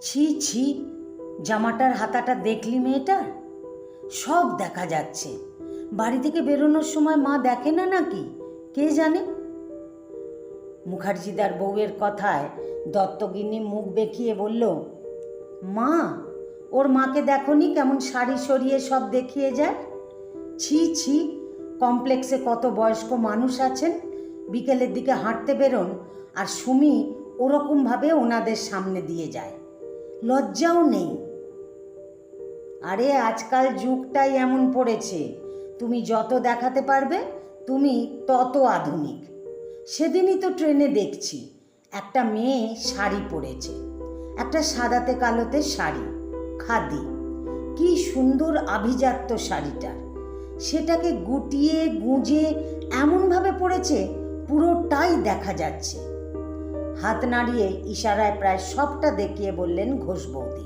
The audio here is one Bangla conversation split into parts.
ছি ছি, জামাটার হাতাটা দেখলি মেয়েটার সব দেখা যাচ্ছে। বাড়ি থেকে বেরোনোর সময় মা দেখে না নাকি? কে জানে? মুখার্জিদার বউয়ের কথায় দত্তগিন্নি মুখ বেঁকিয়ে বলল, মা, ওর মাকে দেখনি কেমন শাড়ি সরিয়ে সব দেখিয়ে যায়? ছি ছি, কমপ্লেক্সে কত বয়স্ক মানুষ আছেন? বিকেলের দিকে হাঁটতে বেরোন আর সুমি ওরকমভাবে ওনাদের সামনে দিয়ে যায়। লজ্জাও নেই। আরে আজকাল যুগটাই এমন পড়েছে, তুমি যত দেখাতে পারবে, তুমি তত আধুনিক। সেদিনই তো ট্রেনে দেখছি, একটা মেয়ে শাড়ি পরেছে, একটা সাদাতে কালোতে শাড়ি, খাদি। কি সুন্দর আভিজাত্য শাড়িটার। সেটাকে গুটিয়ে, গুঁজে এমনভাবে পড়েছে পুরোটাই দেখা যাচ্ছে। হাত নাড়িয়ে ইশারায় প্রায় সবটা দেখিয়ে বললেন, ঘোষ বৌদি,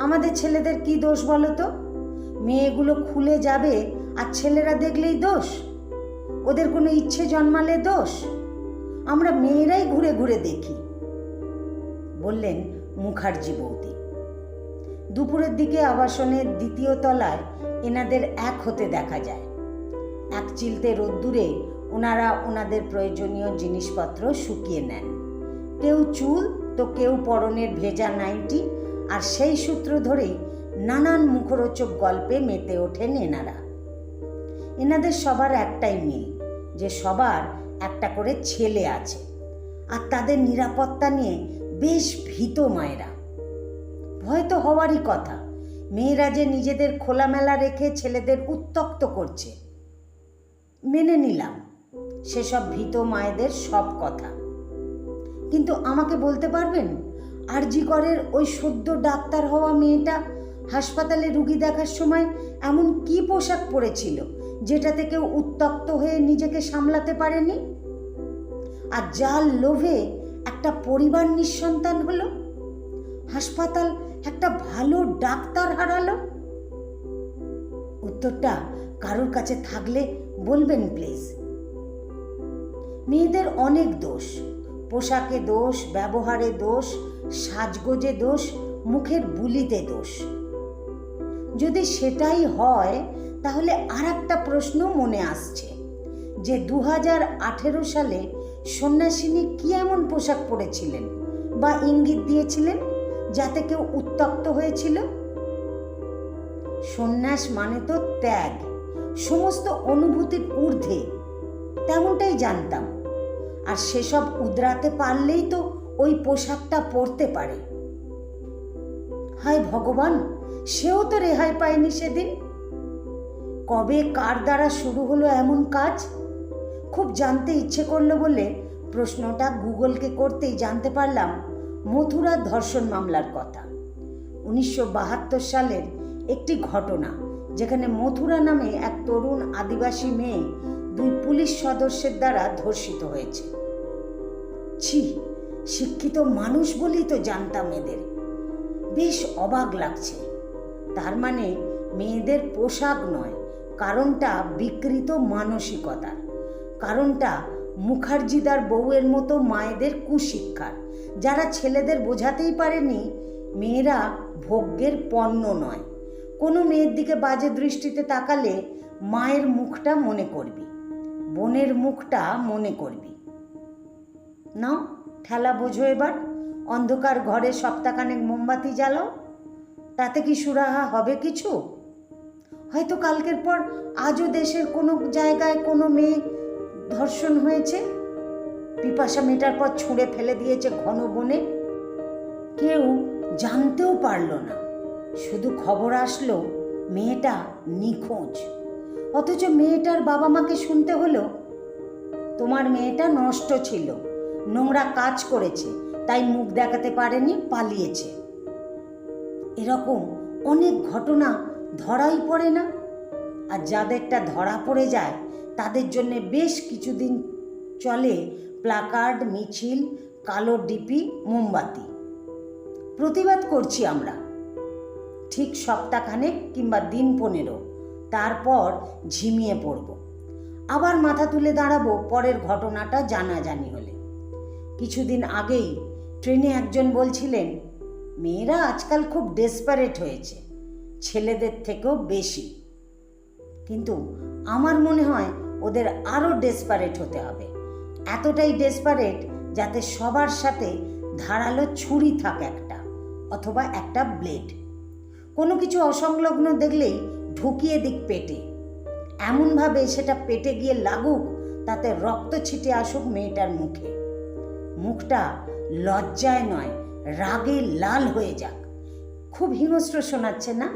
আমাদের ছেলেদের কি দোষ বলো তো? মেয়েগুলো খুলে যাবে আর ছেলেরা দেখলেই দোষ? ওদের কোনো ইচ্ছে জন্মালে দোষ? আমরা মেয়েরাই ঘুরে ঘুরে দেখি। বললেন মুখার্জি বৌদি। দুপুরের দিকে আবাসনের দ্বিতীয় তলায় এনাদের এক হতে দেখা যায়। এক চিলতে রোদ্দুরে ওনারা ওনাদের প্রয়োজনীয় জিনিসপত্র শুকিয়ে নেন। কেউ চুল তো কেউ পরনের ভেজা নাইটি, আর সেই সূত্র ধরেই নানান মুখরোচক গল্পে মেতে ওঠেন এনারা। এনাদের সবার একটাই মিল, যে সবার একটা করে ছেলে আছে, আর তাদের নিরাপত্তা নিয়ে বেশ ভীত মায়েরা। ভয় তো হওয়ারই কথা, মেয়েরা যে নিজেদের খোলামেলা রেখে ছেলেদের উত্তক্ত করছে। মেনে নিলাম, সেসব ভীত মায়েদের সব কথা। কিন্তু আমাকে বলতে পারবেন? আরজি করের ওই সদ্য ডাক্তার হওয়া মেয়েটা হাসপাতালে রুগী দেখার সময় এমন কি পোশাক পরেছিল, যেটাতে কেউ উত্তক্ত হয়ে নিজেকে সামলাতে পারেনি? আর যার লোভে একটা পরিবার নিঃসন্তান হলো? হাসপাতাল একটা ভালো ডাক্তার হারালো? উত্তরটা কারোর কাছে থাকলে বলবেন প্লিজ। মেয়েদের অনেক দোষ। পোশাকে দোষ, ব্যবহারে দোষ, সাজগোজে দোষ, মুখের বুলিতে দোষ। যদি সেটাই হয়, তাহলে আর একটা প্রশ্ন মনে আসছে, যে দু আঠেরো সালে সন্ন্যাসিনী কি এমন পোশাক পরেছিলেন বা ইঙ্গিত দিয়েছিলেন যাতে কেউ উত্তক্ত হয়েছিল? সন্ন্যাস মানে তো ত্যাগ, সমস্ত অনুভূতির ঊর্ধ্বে, তেমনটাই জানতাম। আর সেসব উদরাতে পারলেই তো ওই পোশাকটা পরতে পারে। হায় ভগবান, সেও তো রেহাই পায়নি সেদিন। কবে কার দ্বারা শুরু হলো এমন কাজ? খুব জানতে ইচ্ছে করল বলে প্রশ্নটা গুগলকে করতেই জানতে পারলাম মথুরা ধর্ষণ মামলার কথা। উনিশশো বাহাত্তর সালের একটি ঘটনা, যেখানে মথুরা নামে এক তরুণ আদিবাসী মেয়ে দুই পুলিশ সদস্যের দ্বারা ধর্ষিত হয়েছে। ছি, শিক্ষিত মানুষ বলেই তো জানতাম এদের। বেশ অবাক লাগছে। তার মানে মেয়েদের পোশাক নয়, কারণটা বিকৃত মানসিকতার কারণটা মুখার্জিদার বউয়ের মতো মায়েদের কুশিক্ষার। যারা ছেলেদের বোঝাতেই পারেনি, মেয়েরা ভোগ্যের পণ্য নয়। কোনো মেয়ের দিকে বাজে দৃষ্টিতে তাকালে মায়ের মুখটা মনে করবি। বোনের মুখটা মনে করবি। নাও, ঠেলা বোঝো এবার। অন্ধকার ঘরে সপ্তাহখানেক মোমবাতি জ্বালাও। তাতে কি সুরাহা হবে কিছু? হয়তো কালকের পর আজও দেশের কোনো জায়গায় কোনো মেয়ে ধর্ষণ হয়েছে। পিপাসা মেটার পর ছুঁড়ে ফেলে দিয়েছে ঘন বনে। কেউ জানতেও পারল না। শুধু খবর আসলো, মেয়েটা নিখোঁজ। অথচ মেয়েটার বাবা মাকে শুনতে হলো। তোমার মেয়েটা নষ্ট ছিল। নোংরা কাজ করেছে, তাই মুখ দেখাতে পারেনি, পালিয়েছে। এরকম অনেক ঘটনা ধরাই পড়ে না? আর যাদেরটা ধরা পড়ে যায়, তাদের জন্য বেশ কিছুদিন চলে প্লাকার্ড, মিছিল, কালো ডিপি, মোমবাতি। প্রতিবাদ করছি আমরা। ঠিক সপ্তাহখানেক কিংবা দিন পনেরো, তারপর ঝিমিয়ে পড়ব। আবার মাথা তুলে দাঁড়াবো পরের ঘটনাটা জানাজানি হলে। কিছুদিন আগেই ট্রেনে একজন বলছিলেন, মেয়েরা আজকাল খুব ডেসপারেট হয়েছে, ছেলেদের থেকেও বেশি। কিন্তু আমার মনে হয় ওদের আরও ডেসপারেট হতে হবে। এতটাই ডেসপারেট যাতে সবার সাথে ধারালো ছুরি থাক একটা, অথবা একটা ব্লেড কোনো কিছু অসংলগ্ন দেখলেই ঢুকিয়ে দিক পেটে। এমনভাবে সেটা পেটে গিয়ে লাগুক, তাতে রক্ত ছিটে আসুক মেয়েটার মুখে। মুখটা লজ্জায় নয়, রাগে লাল হয়ে যাক। খুব হিংস্র শোনাচ্ছে না?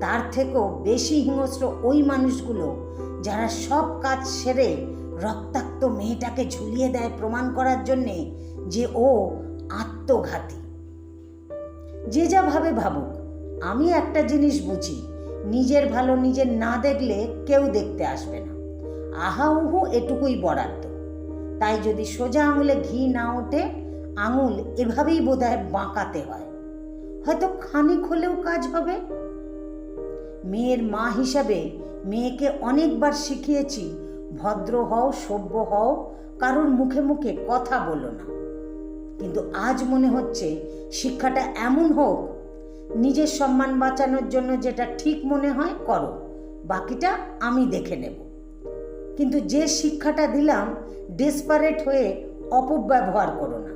তার থেকেও বেশি হিংস্র ওই মানুষগুলো যারা সব কাজ সেরে রক্তাক্ত মেয়েটাকে ঝুলিয়ে দেয় প্রমাণ করার জন্যে যে ও আত্মঘাতী। যে যা ভাবে ভাবুক, আমি একটা জিনিস বুঝি, নিজের ভালো নিজের না দেখলে কেউ দেখতে আসবে না। আহা উহু, এটুকুই বরাদ্দ। তাই যদি সোজা আঙুলে ঘি না ওঠে, আঙুল এভাবেই বোধহয় বাঁকাতে হয়। হয়তো খানিক হলেও কাজ হবে। মেয়ের মা হিসাবে মেয়েকে অনেকবার শিখিয়েছি, ভদ্র হও, সভ্য হও, কারোর মুখে মুখে কথা বলো না। কিন্তু আজ মনে হচ্ছে শিক্ষাটা এমন হোক, নিজের সম্মান বাঁচানোর জন্য যেটা ঠিক মনে হয় করো, বাকিটা আমি দেখে নেব। কিন্তু যে শিক্ষাটা দিলাম ডেসপারেট হয়ে অপব্যবহার করো না।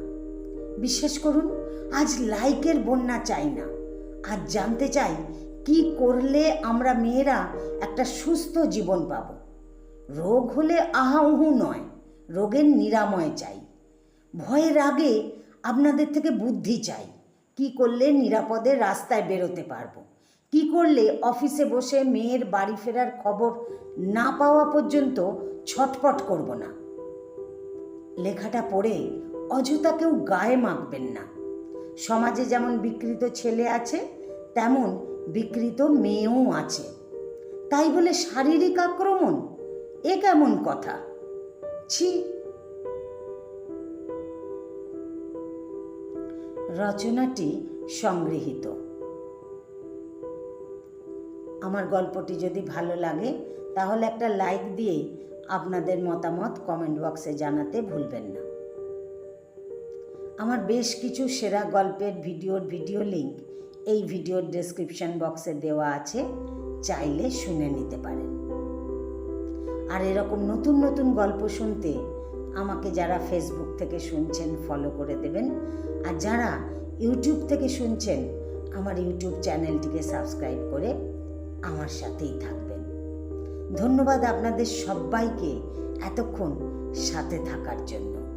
বিশ্বাস করুন, আজ লাইকের বন্যা চাই না। আজ জানতে চাই, কি করলে আমরা মেয়েরা একটা সুস্থ জীবন পাব। রোগ হলে আহা উহু নয়, রোগের নিরাময় চাই। ভয়ের আগে আপনাদের থেকে বুদ্ধি চাই, কি করলে নিরাপদে রাস্তায় বেরোতে পারব। কি করলে অফিসে বসে মেয়ের বাড়ি ফেরার খবর না পাওয়া পর্যন্ত ছটপট করব না? লেখাটা পড়ে অযথা কেউ গায়ে মাখবেন না। সমাজে যেমন বিকৃত ছেলে আছে, তেমন বিকৃত মেয়েও আছে। তাই বলে শারীরিক আক্রমণ? এ কেমন কথা? ছি। রচনাটি সংগৃহীত। আমার গল্পটি যদি ভালো লাগে, তাহলে একটা লাইক দিয়ে আপনাদের মতামত কমেন্ট বক্সে জানাতে ভুলবেন না। আমার বেশ কিছু সেরা গল্পের ভিডিওর ভিডিও লিংক এই ভিডিওর ডেসক্রিপশন বক্সে দেওয়া আছে, চাইলে শুনে নিতে পারেন। আর এরকম নতুন নতুন গল্প শুনতে আমাকে যারা ফেসবুক থেকে শুনছেন ফলো করে দেবেন। আর যারা ইউটিউব থেকে শুনছেন, আমার ইউটিউব চ্যানেলটিকে সাবস্ক্রাইব করে আমার সাথেই থাকবেন। ধন্যবাদ আপনাদের সবাইকে এতক্ষণ সাথে থাকার জন্য।